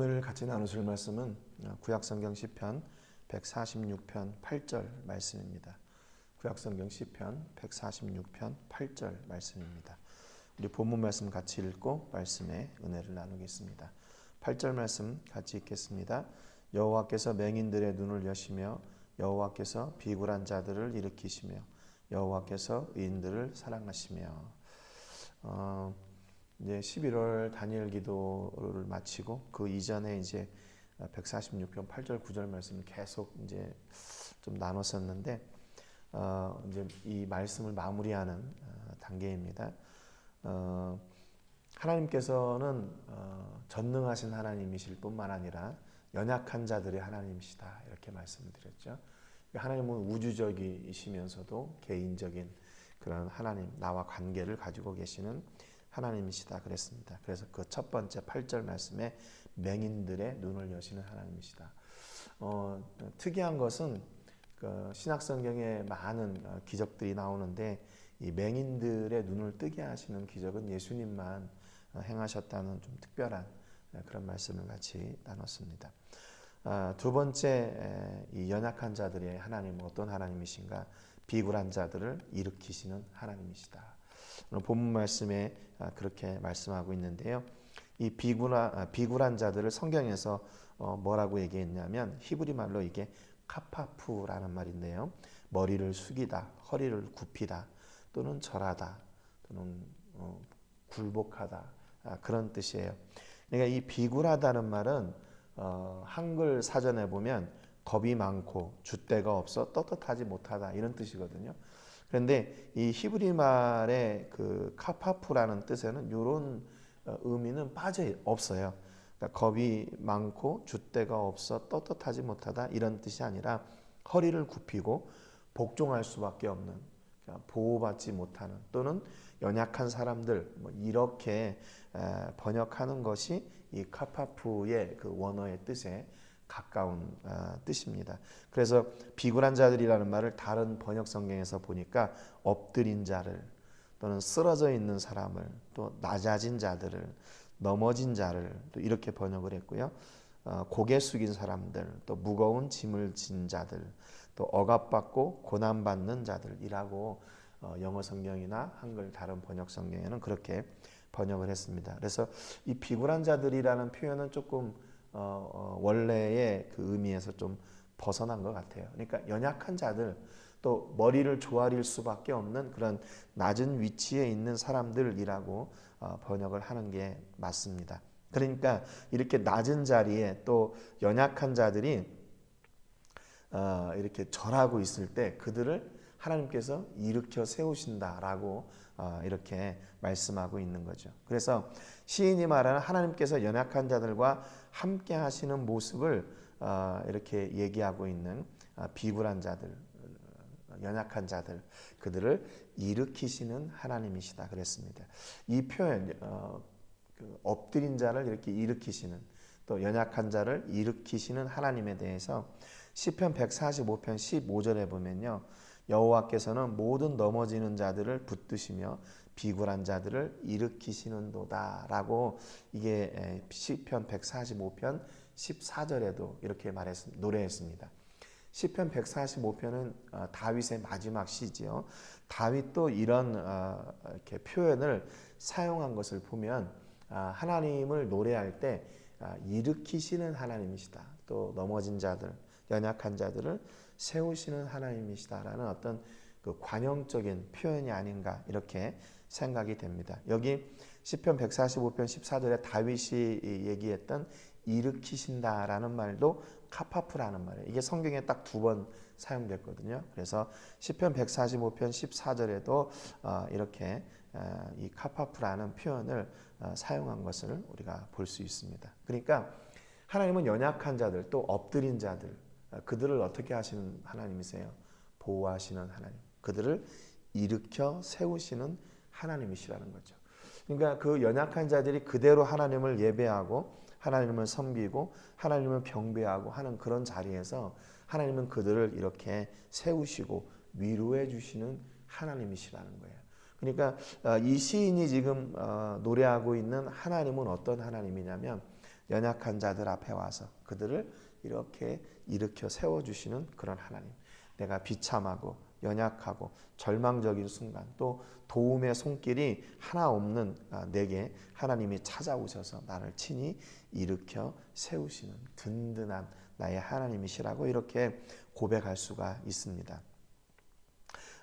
오늘 같이 나누실 말씀은 구약성경 시편 146편 8절 말씀입니다. 구약성경 시편 146편 8절 말씀입니다. 우리 본문 말씀 같이 읽고 말씀의 은혜를 나누겠습니다. 8절 말씀 같이 읽겠습니다. 여호와께서 맹인들의 눈을 여시며 여호와께서 비굴한 자들을 일으키시며 여호와께서 의인들을 사랑하시며 어, 이제 11월 단일 기도를 마치고 그 이전에 이제 146편 8절 9절 말씀을 계속 이제 좀 나눴었는데 어, 이제 이 말씀을 마무리하는 어, 단계입니다. 어, 하나님께서는 어, 전능하신 하나님이실 뿐만 아니라 연약한 자들의 하나님이시다 이렇게 말씀을 드렸죠. 하나님은 우주적이시면서도 개인적인 그런 하나님 나와 관계를 가지고 계시는 하나님이시다 그랬습니다. 그래서 그 첫 번째 8절 말씀에 맹인들의 눈을 여시는 하나님이시다. 어, 특이한 것은 그 신약성경에 많은 어, 기적들이 나오는데 이 맹인들의 눈을 뜨게 하시는 기적은 예수님만 어, 행하셨다는 좀 특별한 어, 그런 말씀을 같이 나눴습니다. 아, 두 번째 이 연약한 자들의 하나님은 어떤 하나님이신가? 비굴한 자들을 일으키시는 하나님이시다. 오늘 본문 말씀에 아, 그렇게 말씀하고 있는데요. 이 비굴한, 아, 비굴한 자들을 성경에서 뭐라고 얘기했냐면 히브리 말로 이게 카파푸라는 말인데요. 머리를 숙이다, 허리를 굽히다, 또는 절하다, 또는 어, 굴복하다 그런 뜻이에요. 그러니까 이 비굴하다는 말은 어, 한글 사전에 보면 겁이 많고 줏대가 없어 떳떳하지 못하다 이런 뜻이거든요. 그런데 이 히브리 말의 그 카파프라는 뜻에는 이런 어, 의미는 빠져 없어요. 그러니까 겁이 많고 줏대가 없어 떳떳하지 못하다 이런 뜻이 아니라 허리를 굽히고 복종할 수밖에 없는 그러니까 보호받지 못하는 또는 연약한 사람들 뭐 이렇게 번역하는 것이 이 카파푸의 그 원어의 뜻에 가까운 아, 뜻입니다. 그래서 비굴한 자들이라는 말을 다른 번역 성경에서 보니까 엎드린 자를 또는 쓰러져 있는 사람을 또 낮아진 자들을 넘어진 자를 또 이렇게 번역을 했고요. 어, 고개 숙인 사람들 또 무거운 짐을 진 자들 또 억압받고 고난받는 자들이라고 어, 영어 성경이나 한글 다른 번역 성경에는 그렇게 번역을 했습니다. 그래서 이 비굴한 자들이라는 표현은 조금 어, 어, 원래의 그 의미에서 좀 벗어난 것 같아요. 그러니까 연약한 자들 또 머리를 조아릴 수밖에 없는 그런 낮은 위치에 있는 사람들이라고 어, 번역을 하는 게 맞습니다. 그러니까 이렇게 낮은 자리에 또 연약한 자들이 어, 이렇게 절하고 있을 때 그들을 하나님께서 일으켜 세우신다라고 어, 이렇게 말씀하고 있는 거죠. 그래서 시인이 말하는 하나님께서 연약한 자들과 함께 하시는 모습을 어, 이렇게 얘기하고 있는 어, 비굴한 자들, 연약한 자들, 그들을 일으키시는 하나님이시다 그랬습니다. 이 표현, 그 엎드린 자를 이렇게 일으키시는 또 연약한 자를 일으키시는 하나님에 대해서 시편 145편 15절에 보면요. 여호와께서는 모든 넘어지는 자들을 붙드시며 비굴한 자들을 일으키시는도다라고 이게 시편 145편 14절에도 이렇게 말했 노래했습니다. 시편 145편은 어, 다윗의 마지막 시지요. 다윗도 이런 어, 이렇게 표현을 사용한 것을 보면 아, 하나님을 노래할 때 아, 일으키시는 하나님이시다. 또 넘어진 자들, 연약한 자들을 세우시는 하나님이시다라는 어떤 그 관용적인 표현이 아닌가 이렇게 생각이 됩니다. 여기 시편 145편 14절에 다윗이 얘기했던 일으키신다라는 말도 카파프라는 말이에요. 이게 성경에 딱 두 번 사용됐거든요. 그래서 시편 145편 14절에도 어, 이렇게 어, 이 카파프라는 표현을 어, 사용한 것을 우리가 볼 수 있습니다. 그러니까 하나님은 연약한 자들 또 엎드린 자들 그들을 어떻게 하시는 하나님이세요? 보호하시는 하나님. 그들을 일으켜 세우시는 하나님이시라는 거죠. 그러니까 그 연약한 자들이 그대로 하나님을 예배하고 하나님을 섬기고 하나님을 경배하고 하는 그런 자리에서 하나님은 그들을 이렇게 세우시고 위로해 주시는 하나님이시라는 거예요. 그러니까 어, 이 시인이 지금 어, 노래하고 있는 하나님은 어떤 하나님이냐면 연약한 자들 앞에 와서 그들을 이렇게 일으켜 세워 주시는 그런 하나님. 내가 비참하고 연약하고 절망적인 순간 또 도움의 손길이 하나 없는 아, 내게 하나님이 찾아오셔서 나를 친히 일으켜 세우시는 든든한 나의 하나님이시라고 이렇게 고백할 수가 있습니다.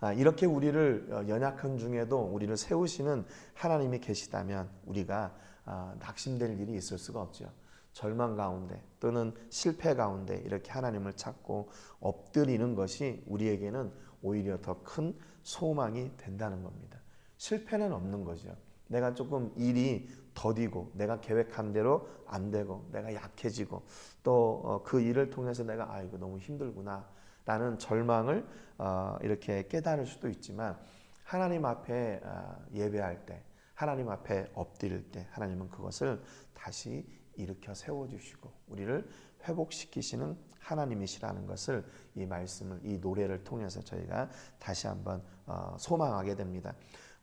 아, 이렇게 우리를 어, 연약한 중에도 우리를 세우시는 하나님이 계시다면 우리가 아, 낙심될 일이 있을 수가 없죠. 절망 가운데 또는 실패 가운데 이렇게 하나님을 찾고 엎드리는 것이 우리에게는 오히려 더 큰 소망이 된다는 겁니다. 실패는 없는 거죠. 내가 조금 일이 더디고 내가 계획한 대로 안 되고 내가 약해지고 또 그 일을 통해서 내가 아 이거 너무 힘들구나 라는 절망을 어, 이렇게 깨달을 수도 있지만 하나님 앞에 어, 예배할 때 하나님 앞에 엎드릴 때 하나님은 그것을 다시 일으켜 세워 주시고 우리를 회복시키시는 하나님이시라는 것을 이 말씀을 이 노래를 통해서 저희가 다시 한번 어, 소망하게 됩니다.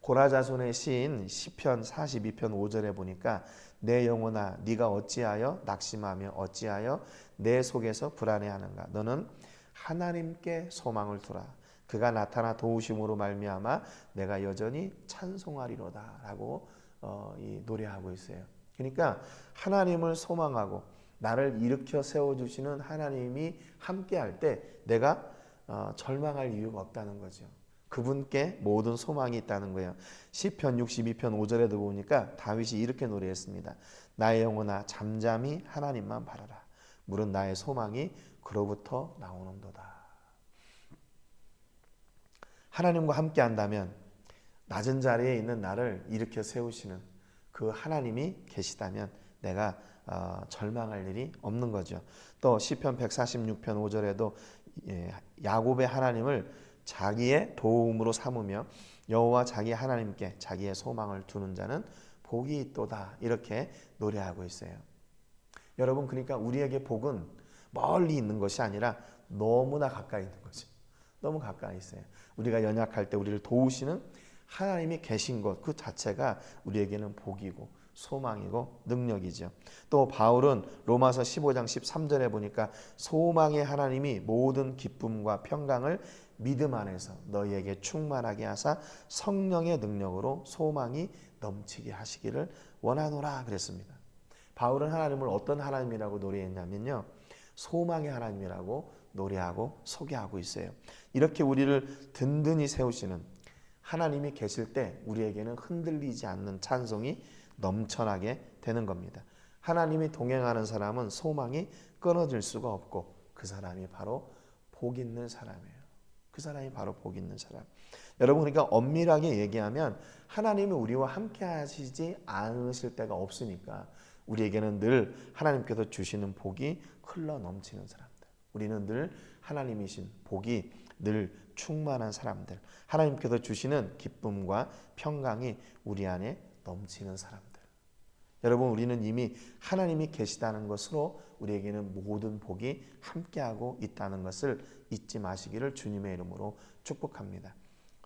고라자손의 시인 시편 42편 5절에 보니까 내 영혼아 네가 어찌하여 낙심하며 어찌하여 내 속에서 불안해하는가 너는 하나님께 소망을 두라 그가 나타나 도우심으로 말미암아 내가 여전히 찬송하리로다라고 어, 이 노래하고 있어요. 그러니까 하나님을 소망하고 나를 일으켜 세워 주시는 하나님이 함께할 때 내가 어, 절망할 이유가 없다는 거죠. 그분께 모든 소망이 있다는 거예요. 시편 62편 5절에도 보니까 다윗이 이렇게 노래했습니다. 나의 영혼아 잠잠히 하나님만 바라라. 물은 나의 소망이 그로부터 나오는도다. 하나님과 함께 한다면 낮은 자리에 있는 나를 일으켜 세우시는 그 하나님이 계시다면 내가 어, 절망할 일이 없는 거죠. 또 시편 146편 5절에도 예, 야곱의 하나님을 자기의 도움으로 삼으며 여호와 자기 하나님께 자기의 소망을 두는 자는 복이 있도다 이렇게 노래하고 있어요. 여러분 그러니까 우리에게 복은 멀리 있는 것이 아니라 너무나 가까이 있는 거죠. 너무 가까이 있어요. 우리가 연약할 때 우리를 도우시는 하나님이 계신 것 그 자체가 우리에게는 복이고 소망이고 능력이죠. 또 바울은 로마서 15장 13절에 보니까 소망의 하나님이 모든 기쁨과 평강을 믿음 안에서 너희에게 충만하게 하사 성령의 능력으로 소망이 넘치게 하시기를 원하노라 그랬습니다. 바울은 하나님을 어떤 하나님이라고 노래했냐면요. 소망의 하나님이라고 노래하고 소개하고 있어요. 이렇게 우리를 든든히 세우시는 하나님이 계실 때 우리에게는 흔들리지 않는 찬송이 넘쳐나게 되는 겁니다. 하나님이 동행하는 사람은 소망이 끊어질 수가 없고 그 사람이 바로 복 있는 사람이에요. 그 사람이 바로 복 있는 사람. 여러분 그러니까 엄밀하게 얘기하면 하나님이 우리와 함께 하시지 않으실 때가 없으니까 우리에게는 늘 하나님께서 주시는 복이 흘러 넘치는 사람들. 우리는 늘 하나님이신 복이 늘 충만한 사람들. 하나님께서 주시는 기쁨과 평강이 우리 안에 넘치는 사람들. 여러분 우리는 이미 하나님이 계시다는 것으로 우리에게는 모든 복이 함께하고 있다는 것을 잊지 마시기를 주님의 이름으로 축복합니다.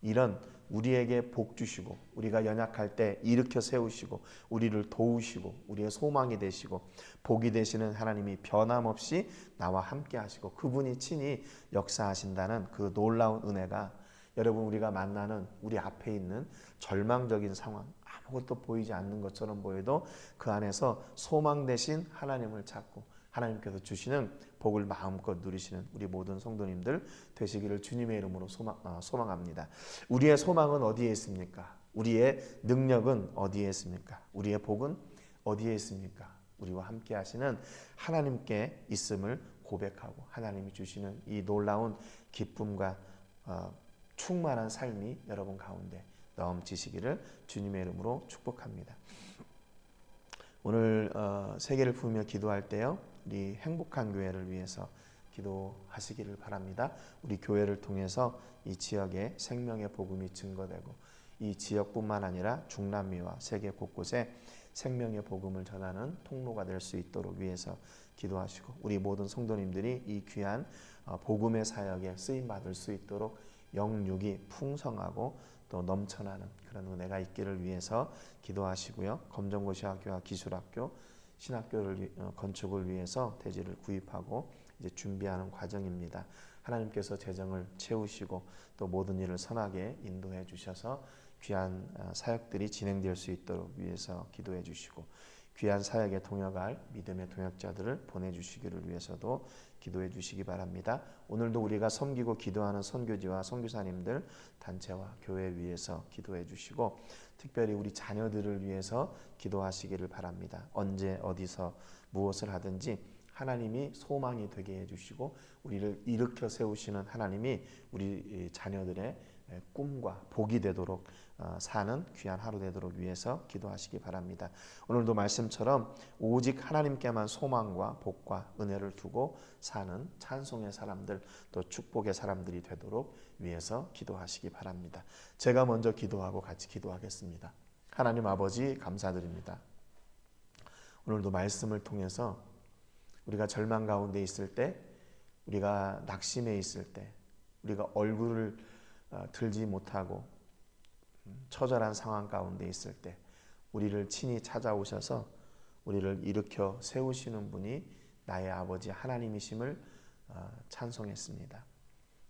이런 우리에게 복 주시고 우리가 연약할 때 일으켜 세우시고 우리를 도우시고 우리의 소망이 되시고 복이 되시는 하나님이 변함없이 나와 함께 하시고 그분이 친히 역사하신다는 그 놀라운 은혜가 여러분 우리가 만나는 우리 앞에 있는 절망적인 상황 아무것도 보이지 않는 것처럼 보여도 그 안에서 소망 대신 하나님을 찾고 하나님께서 주시는 복을 마음껏 누리시는 우리 모든 성도님들 되시기를 주님의 이름으로 소망, 어, 소망합니다. 우리의 소망은 어디에 있습니까? 우리의 능력은 어디에 있습니까? 우리의 복은 어디에 있습니까? 우리와 함께 하시는 하나님께 있음을 고백하고 하나님이 주시는 이 놀라운 기쁨과 어, 충만한 삶이 여러분 가운데 넘치시기를 주님의 이름으로 축복합니다. 오늘 어, 세계를 품으며 기도할 때요. 우리 행복한 교회를 위해서 기도하시기를 바랍니다. 우리 교회를 통해서 이 지역에 생명의 복음이 증거되고 이 지역뿐만 아니라 중남미와 세계 곳곳에 생명의 복음을 전하는 통로가 될 수 있도록 위해서 기도하시고 우리 모든 성도님들이 이 귀한 어, 복음의 사역에 쓰임 받을 수 있도록 영육이 풍성하고 또 넘쳐나는 그런 은혜가 있기를 위해서 기도하시고요. 검정고시 학교와 기술학교 신학교를 위- 어, 건축을 위해서 대지를 구입하고 이제 준비하는 과정입니다. 하나님께서 재정을 채우시고 또 모든 일을 선하게 인도해 주셔서 귀한 어, 사역들이 진행될 수 있도록 위해서 기도해 주시고 귀한 사역에 동역할 믿음의 동역자들을 보내주시기를 위해서도 기도해 주시기 바랍니다. 오늘도 우리가 섬기고 기도하는 선교지와 선교사님들 단체와 교회 위해서 기도해 주시고 특별히 우리 자녀들을 위해서 기도하시기를 바랍니다. 언제 어디서 무엇을 하든지 하나님이 소망이 되게 해주시고 우리를 일으켜 세우시는 하나님이 우리 자녀들의 꿈과 복이 되도록 어, 사는 귀한 하루 되도록 위해서 기도하시기 바랍니다. 오늘도 말씀처럼 오직 하나님께만 소망과 복과 은혜를 두고 사는 찬송의 사람들 또 축복의 사람들이 되도록 위해서 기도하시기 바랍니다. 제가 먼저 기도하고 같이 기도하겠습니다. 하나님 아버지 감사드립니다. 오늘도 말씀을 통해서 우리가 절망 가운데 있을 때, 우리가 낙심해 있을 때, 우리가 얼굴을 어, 들지 못하고 음, 처절한 상황 가운데 있을 때, 우리를 친히 찾아오셔서 우리를 일으켜 세우시는 분이 나의 아버지 하나님이심을 어, 찬송했습니다.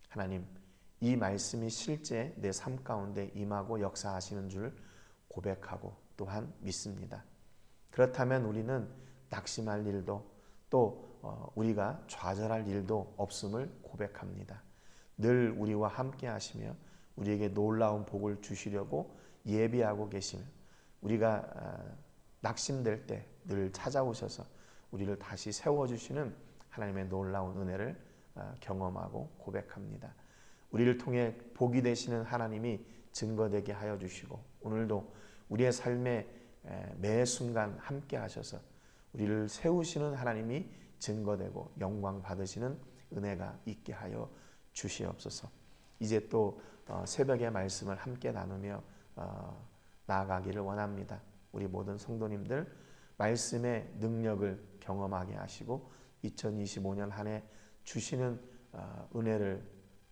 하나님, 이 말씀이 실제 내 삶 가운데 임하고 역사하시는 줄 고백하고 또한 믿습니다. 그렇다면 우리는 낙심할 일도 또 어, 우리가 좌절할 일도 없음을 고백합니다. 늘 우리와 함께 하시며 우리에게 놀라운 복을 주시려고 예비하고 계시며 우리가 어, 낙심될 때 늘 찾아오셔서 우리를 다시 세워주시는 하나님의 놀라운 은혜를 어, 경험하고 고백합니다. 우리를 통해 복이 되시는 하나님이 증거되게 하여 주시고 오늘도 우리의 삶의 매 순간 함께 하셔서 우리를 세우시는 하나님이 증거되고 영광 받으시는 은혜가 있게 하여 주시옵소서. 이제 또 어, 새벽의 말씀을 함께 나누며 어, 나아가기를 원합니다. 우리 모든 성도님들 말씀의 능력을 경험하게 하시고 2025년 한 해 주시는 어, 은혜를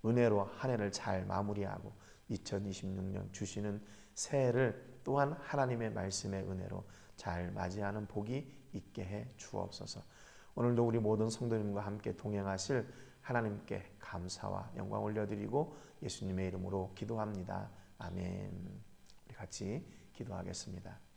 은혜로 한 해를 잘 마무리하고 2026년 주시는 새해를 또한 하나님의 말씀의 은혜로 잘 맞이하는 복이 있게 해 주옵소서. 오늘도 우리 모든 성도님과 함께 동행하실 하나님께 감사와 영광 올려드리고 예수님의 이름으로 기도합니다. 아멘. 우리 같이 기도하겠습니다.